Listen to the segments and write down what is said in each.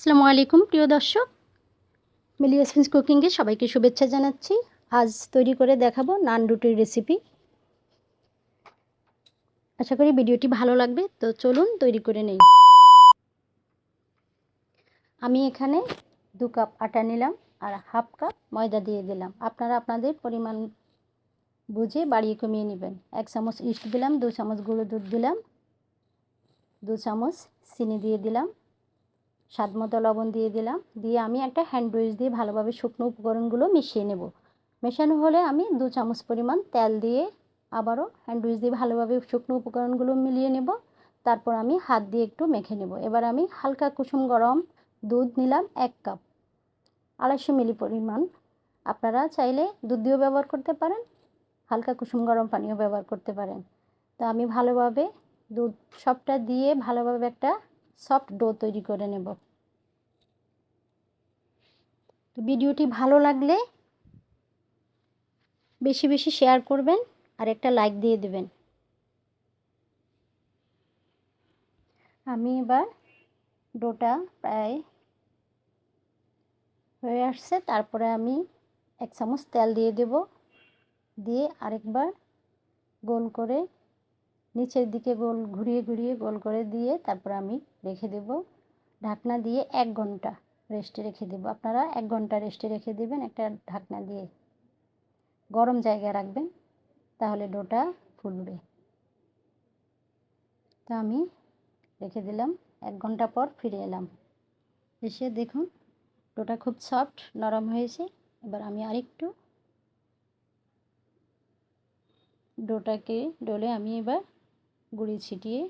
আসসালামু আলাইকুম, প্রিয় দর্শক। মিলি এসপিন্স কুকিংয়ে সবাইকে শুভেচ্ছা জানাচ্ছি। আজ তৈরি করে দেখাবো নান রুটির রেসিপি আশা করি ভিডিওটি ভালো লাগবে, তো চলুন তৈরি করে নেই। আমি এখানে দু কাপ আটা নিলাম আর হাফ কাপ ময়দা দিয়ে দিলাম। আপনারা আপনাদের পরিমাণ বুঝে বাড়িয়ে কমিয়ে নেবেন। এক চামচ ইস্ট দিলাম, দু চামচ গুঁড়ো দুধ দিলাম, দু চামচ চিনি দিয়ে দিলাম। স্বাদ মতো লবণ দিয়ে দিলাম। দিয়ে আমি একটা হ্যান্ড ব্রুইজ দিয়ে ভালোভাবে শুকনো উপকরণগুলো মিশিয়ে নেব। মেশানো হলে আমি দু চামচ পরিমাণ তেল দিয়ে আবারও হ্যান্ড ব্রুইজ দিয়ে ভালোভাবে শুকনো উপকরণগুলো মিলিয়ে নেব। তারপর আমি হাত দিয়ে একটু মেখে নেব। এবার আমি হালকা কুসুম গরম দুধ নিলাম এক কাপ। আড়াইশো মিলি পরিমাণ। আপনারা চাইলে দুধ দিয়েও ব্যবহার করতে পারেন, হালকা কুসুম গরম পানিও ব্যবহার করতে পারেন। তো আমি ভালোভাবে দুধ সবটা দিয়ে ভালোভাবে একটা সফট ডো তৈরি করে নেব। তো ভিডিওটি ভালো লাগলে বেশি বেশি শেয়ার করবেন আর একটা লাইক দিয়ে দেবেন। আমি এবার ডোটা প্রায় হয়ে আসছে, তারপরে আমি এক চামচ তেল দিয়ে দেব, দিয়ে আরেকবার গোল করে নিচের দিকে গোল, ঘুরিয়ে ঘুরিয়ে গোল করে দিয়ে তারপর আমি রেখে দেব। ঢাকনা দিয়ে এক ঘণ্টা রেস্টে রেখে দেব। আপনারা এক ঘণ্টা রেস্টে রেখে দেবেন, একটা ঢাকনা দিয়ে গরম জায়গায় রাখবেন, তাহলে ডোটা ফুলবে। তো আমি রেখে দিলাম, এক ঘণ্টা পর ফিরে এলাম। এসে দেখুন, ডোটা খুব সফট নরম হয়েছে। এবার আমি আরেকটু ডোটাকে ডোলে আমি এবার গুঁড়ি ছিটিয়ে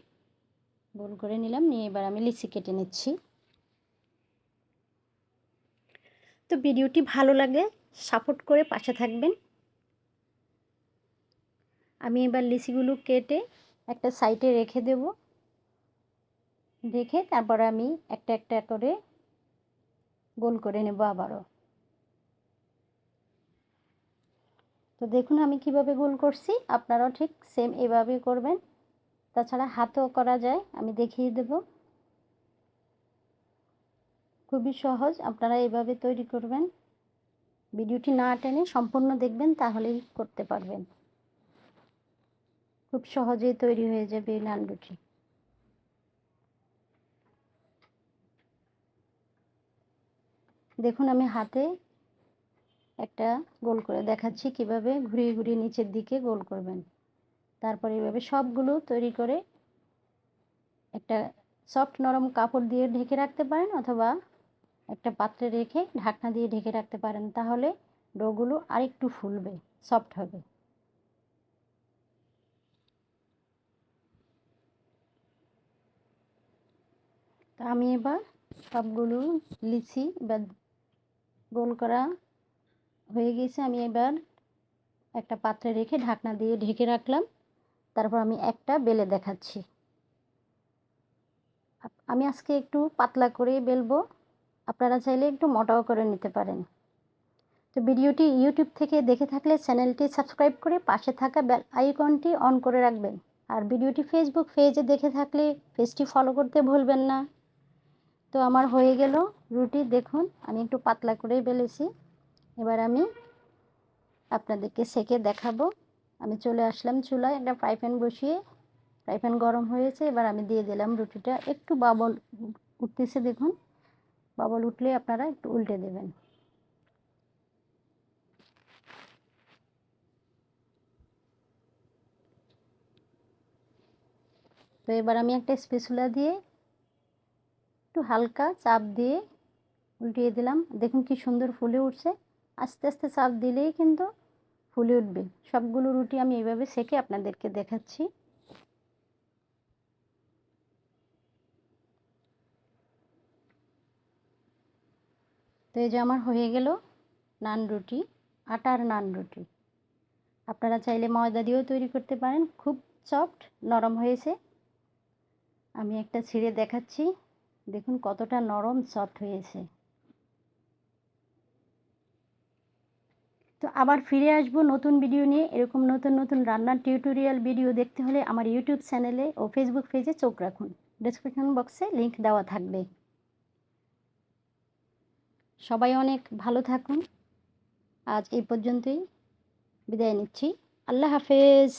গোল করে নিলাম। নিয়ে এবার আমি লিচি কেটে নিচ্ছি। তো ভিডিওটি ভালো লাগে, সাপোর্ট করে পাশে থাকবেন। আমি এবার লিচিগুলো কেটে একটা সাইডে রেখে দেব। রেখে তারপর আমি একটা একটা করে গোল করে নেব আবারও। তো দেখুন আমি কীভাবে গোল করছি। আপনারাও ঠিক সেম এভাবে করবেন। তাছাড়া হাতও করা যায়, আমি দেখিয়ে দেব। খুবই সহজ, আপনারা এভাবে তৈরি করবেন। ভিডিওটি না টেনে সম্পূর্ণ দেখবেন, তাহলেই করতে পারবেন। খুব সহজেই তৈরি হয়ে যাবে এই নান রুটি দেখুন, আমি হাতে একটা গোল করে দেখাচ্ছি কীভাবে ঘুরিয়ে ঘুরিয়ে নিচের দিকে গোল করবেন। তারপর এইভাবে সবগুলো তৈরি করে একটা সফট নরম কাপড় দিয়ে ঢেকে রাখতে পারেন অথবা একটা পাত্রে রেখে ঢাকনা দিয়ে ঢেকে রাখতে পারেন, তাহলে ডোগুলো আরেকটু ফুলবে সফট হবে। তা আমি এবার সবগুলো লিচি বা গোল করা হয়ে গেছে, আমি এবার একটা পাত্রে রেখে ঢাকনা দিয়ে ঢেকে রাখলাম। তারপর আমি একটা বেলে দেখাচ্ছি। আমি আজকে একটু পাতলা করে বেলবো। আপনারা চাইলে একটু মোটাও করে নিতে পারেন। তো ভিডিওটি ইউটিউব থেকে দেখে থাকলে চ্যানেলটি সাবস্ক্রাইব করে পাশে থাকা বেল আইকনটি অন করে রাখবেন। আর ভিডিওটি ফেসবুক পেজে দেখে থাকলে পেজটি ফলো করতে ভুলবেন না। তো আমার হয়ে গেল রুটি। দেখুন, আমি একটু পাতলা করেই বেলেছি। এবার আমি আপনাদেরকে সেকে দেখাবো। আমি চলে আসলাম চুলায়, একটা ফ্রাই প্যান বসিয়ে। ফ্রাই প্যান গরম হয়েছে, এবার আমি দিয়ে দিলাম রুটিটা। একটু বাবল উঠতেছে দেখুন, বাবল উঠলে আপনারা একটু উল্টে দেবেন। তো এবার আমি একটা স্পেসুলা দিয়ে একটু হালকা চাপ দিয়ে উল্টিয়ে দিলাম। দেখুন কি সুন্দর ফুলে উঠছে। আস্তে আস্তে চাপ দিলেই কিন্তু ফুলে উঠবে। সবগুলো রুটি আমি এইভাবে সেকে আপনাদেরকে দেখাচ্ছি। তো এই যে আমার হয়ে গেল নান রুটি, আটার নান রুটি। আপনারা চাইলে ময়দা দিয়েও তৈরি করতে পারেন, খুব সফট, নরম হয়েছে। আমি একটা ছিঁড়ে দেখাচ্ছি। দেখুন কতটা নরম, সফট হয়েছে। তো আবার ফিরে আসব নতুন ভিডিও নিয়ে। এরকম নতুন নতুন রান্নার টিউটোরিয়াল ভিডিও দেখতে হলে আমার ইউটিউব চ্যানেলে ও ফেসবুক পেজে চোখ রাখুন। ডেসক্রিপশন বক্সে লিংক দেওয়া থাকবে। সবাই অনেক ভালো থাকুন। আজ এই পর্যন্তই। বিদায় নিচ্ছি। আল্লাহ হাফেজ।